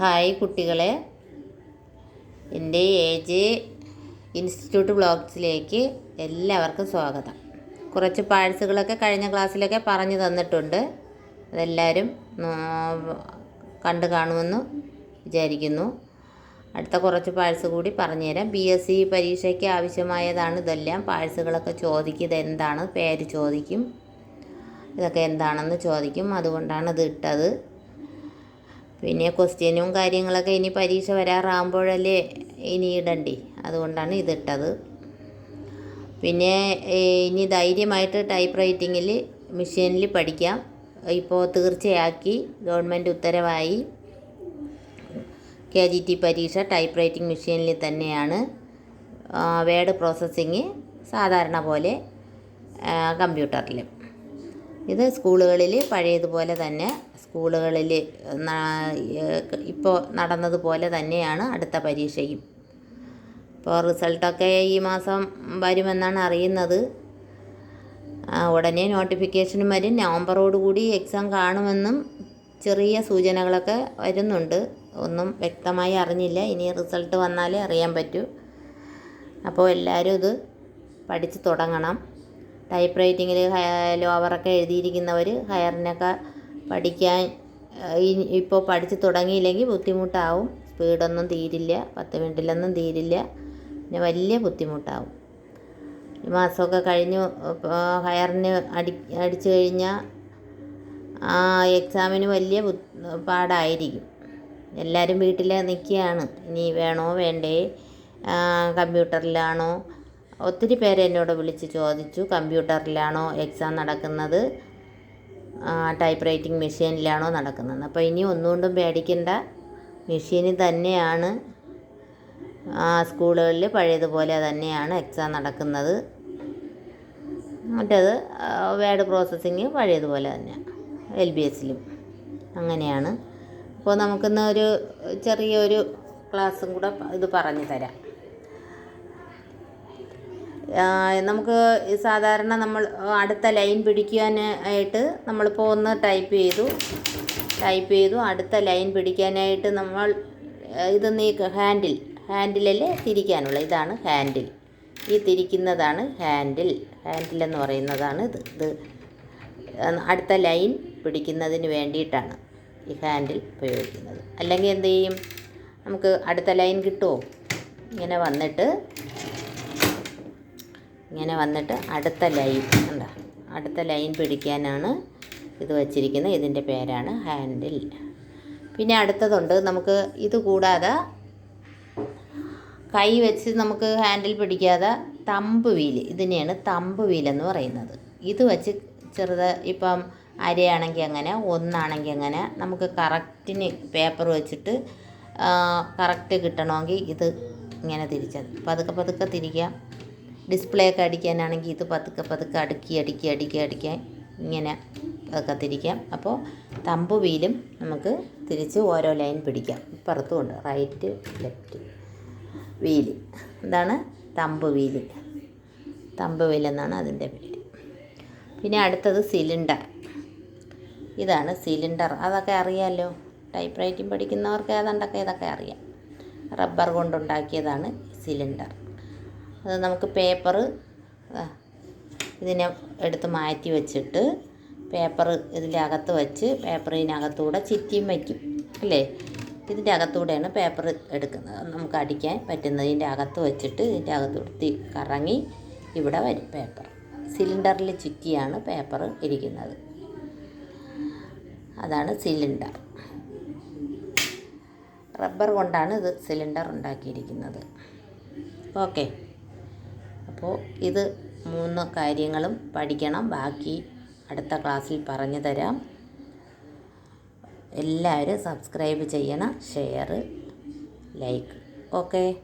Hi കുട്ടികളെ. എന്റെ age institute ബ്ലോഗ്സിലേക്ക് എല്ലാവർക്കും സ്വാഗതം. കുറച്ച് പാഴ്സുകളൊക്കെ കഴിഞ്ഞ ക്ലാസ്സിലൊക്കെ പറഞ്ഞു തന്നിട്ടുണ്ട്. അതെല്ലാവരും കണ്ടു കാണുമെന്ന് വിചാരിക്കുന്നു. അടുത്ത കുറച്ച് പാഴ്സ് കൂടി പറഞ്ഞുതരാം. ബി എസ് സി പരീക്ഷയ്ക്ക് ആവശ്യമായതാണ് ഇതെല്ലാം. പാഴ്സുകളൊക്കെ ചോദിക്കും ഇതെന്താണ്? പേര് ചോദിക്കും. ഇതൊക്കെ എന്താണെന്ന് ചോദിക്കും. അതുകൊണ്ടാണ് ഇത് ഇട്ടത്. പിന്നെ ക്വസ്റ്റ്യനും കാര്യങ്ങളൊക്കെ ഇനി പരീക്ഷ വരാറാകുമ്പോഴല്ലേ ഇനി ഇടണ്ടേ. അതുകൊണ്ടാണ് ഇതിട്ടത്. പിന്നെ ഇനി ധൈര്യമായിട്ട് ടൈപ്പ് റൈറ്റിങ്ങിൽ മെഷീനിൽ പഠിക്കാം. ഇപ്പോൾ തീർച്ചയാക്കി ഗവൺമെന്റ് ഉത്തരവായി. കെ ജി ടി പരീക്ഷ ടൈപ്പ് റൈറ്റിംഗ് മെഷീനിൽ തന്നെയാണ്. വേഡ് പ്രോസസ്സിങ് സാധാരണ പോലെ കമ്പ്യൂട്ടറിൽ ഇത് സ്കൂളുകളിൽ പഴയതുപോലെ തന്നെ സ്കൂളുകളിൽ ഇപ്പോൾ നടന്നതുപോലെ തന്നെയാണ് അടുത്ത പരീക്ഷയും. ഇപ്പോൾ റിസൾട്ടൊക്കെ ഈ മാസം വരുമെന്നാണ് അറിയുന്നത്. ഉടനെ നോട്ടിഫിക്കേഷനും വരും. നവംബറോടുകൂടി എക്സാം കാണുമെന്നും ചെറിയ സൂചനകളൊക്കെ വരുന്നുണ്ട്. ഒന്നും വ്യക്തമായി അറിഞ്ഞില്ല. ഇനി റിസൾട്ട് വന്നാലേ അറിയാൻ പറ്റൂ. അപ്പോൾ എല്ലാവരും ഇത് പഠിച്ച് തുടങ്ങണം. ടൈപ്പ് റൈറ്റിങ്ങിൽ ലോവറൊക്കെ എഴുതിയിരിക്കുന്നവർ ഹയറിനൊക്കെ പഠിക്കാൻ ഇപ്പോൾ പഠിച്ച് തുടങ്ങിയില്ലെങ്കിൽ ബുദ്ധിമുട്ടാവും. സ്പീഡൊന്നും തീരില്ല പത്ത് മിനിറ്റിലൊന്നും തീരില്ല. പിന്നെ വലിയ ബുദ്ധിമുട്ടാവും. ഈ മാസമൊക്കെ കഴിഞ്ഞു ഹയറിന് അടി അടിച്ചു കഴിഞ്ഞാൽ ആ എക്സാമിന് വലിയ പാടായിരിക്കും. എല്ലാവരും വീട്ടിൽ നിൽക്കുകയാണ്. ഇനി വേണോ വേണ്ടേ? കമ്പ്യൂട്ടറിലാണോ? ഒത്തിരി പേരെന്നോട് വിളിച്ച് ചോദിച്ചു കമ്പ്യൂട്ടറിലാണോ എക്സാം നടക്കുന്നത്? ടൈപ്പ് റൈറ്റിംഗ് മെഷീനിലാണോ നടക്കുന്നത്. അപ്പോൾ ഇനി ഒന്നുകൊണ്ടും പേടിക്കേണ്ട. മെഷീനിൽ തന്നെയാണ്. ആ, സ്കൂളുകളിൽ പഴയതുപോലെ തന്നെയാണ് എക്സാം നടക്കുന്നത്. മറ്റേത് വേഡ് പ്രോസസ്സിങ് പഴയതുപോലെ തന്നെയാണ് എൽ ബി എസിലും അങ്ങനെയാണ്. അപ്പോൾ നമുക്കിന്ന് ഒരു ചെറിയൊരു ക്ലാസ്സും കൂടെ ഇത് പറഞ്ഞു തരാം നമുക്ക് സാധാരണ നമ്മൾ അടുത്ത ലൈൻ പിടിക്കാനായിട്ട് നമ്മളിപ്പോൾ ഒന്ന് ടൈപ്പ് ചെയ്തു. ടൈപ്പ് ചെയ്തു. അടുത്ത ലൈൻ പിടിക്കാനായിട്ട് നമ്മൾ ഇത് നീക്ക ഹാൻഡിൽ ഹാൻഡിലല്ലേ തിരിക്കാനുള്ള ഇതാണ് ഹാൻഡിൽ. ഈ തിരിക്കുന്നതാണ് ഹാൻഡിൽ. ഹാൻഡിൽ എന്ന് പറയുന്നതാണ് ഇത്. ഇത് അടുത്ത ലൈൻ പിടിക്കുന്നതിന് വേണ്ടിയിട്ടാണ് ഈ ഹാൻഡിൽ ഉപയോഗിക്കുന്നത്. അല്ലെങ്കിൽ എന്ത് ചെയ്യും? നമുക്ക് അടുത്ത ലൈൻ കിട്ടുമോ ഇങ്ങനെ വന്നിട്ട് ഇങ്ങനെ വന്നിട്ട് അടുത്ത ലൈൻ എന്താ അടുത്ത ലൈൻ പിടിക്കാനാണ് ഇത് വച്ചിരിക്കുന്നത്. ഇതിന്റെ പേരാണ് ഹാൻഡിൽ. പിന്നെ അടുത്തതുണ്ട്. നമുക്ക് ഇത് കൂടാതെ കൈ വെച്ച് നമുക്ക് ഹാൻഡിൽ പിടിക്കാതെ തമ്പ് വീൽ ഇതിനെയാണ് തമ്പ് വീലെന്ന് പറയുന്നത്. ഇത് വെച്ച് ചെറുത് ഇപ്പം അരയാണെങ്കിൽ അങ്ങനെ ഒന്നാണെങ്കിൽ അങ്ങനെ നമുക്ക് കറക്റ്റിന് പേപ്പർ വെച്ചിട്ട് കറക്റ്റ് കിട്ടണമെങ്കിൽ ഇത് ഇങ്ങനെ തിരിച്ചത് പതുക്കെ പതുക്കെ തിരിക്കാം. ഡിസ്പ്ലേ ഒക്കെ അടിക്കാനാണെങ്കിൽ ഇത് പതുക്കെ പതുക്കെ അടുക്കി അടുക്കി അടുക്കി അടിക്കാൻ ഇങ്ങനെ പതുക്കെ തിരിക്കാം അപ്പോൾ തമ്പ് വീലും നമുക്ക് തിരിച്ച് ഓരോ ലൈൻ പിടിക്കാം. ഇപ്പുറത്തുമുണ്ട് റൈറ്റ് ലെഫ്റ്റ് വീൽ. ഇതാണ് തമ്പ് വീൽ. തമ്പ് വീലെന്നാണ് അതിന്റെ പേര്. പിന്നെ അടുത്തത് സിലിണ്ടർ. ഇതാണ് സിലിണ്ടർ. അതൊക്കെ അറിയാമല്ലോ ടൈപ്പ് റൈറ്റിംഗ് പഠിക്കുന്നവർക്ക് ഏതാണ്ടൊക്കെ ഇതൊക്കെ അറിയാം. റബ്ബർ കൊണ്ടുണ്ടാക്കിയതാണ് സിലിണ്ടർ. നമുക്ക് പേപ്പർ ഇതിനെ എടുത്ത് മാറ്റി വെച്ചിട്ട് പേപ്പർ ഇതിന്റെ അകത്ത് വെച്ച് പേപ്പറിനകത്തൂടെ ചിറ്റിയും വയ്ക്കും അല്ലേ? ഇതിന്റെ അകത്തൂടെയാണ് പേപ്പർ എടുക്കുന്നത്. നമുക്ക് അടിക്കാൻ പറ്റുന്നത് ഇതിന്റെ അകത്ത് വെച്ചിട്ട് ഇതിന്റെ അകത്തൂടെ കറങ്ങി ഇവിടെ വരും പേപ്പർ സിലിണ്ടറിൽ ചുറ്റിയാണ് പേപ്പർ ഇരിക്കുന്നത്. അതാണ് സിലിണ്ടർ റബ്ബർ കൊണ്ടാണ് ഇത് സിലിണ്ടർ ഉണ്ടാക്കിയിരിക്കുന്നത്. ഓക്കെ അപ്പോൾ ഇത് മൂന്ന് കാര്യങ്ങളും പഠിക്കണം. ബാക്കി അടുത്ത ക്ലാസ്സിൽ പറഞ്ഞു തരാം. എല്ലാവരും സബ്സ്ക്രൈബ് ചെയ്യണം. Share like. ഓക്കെ.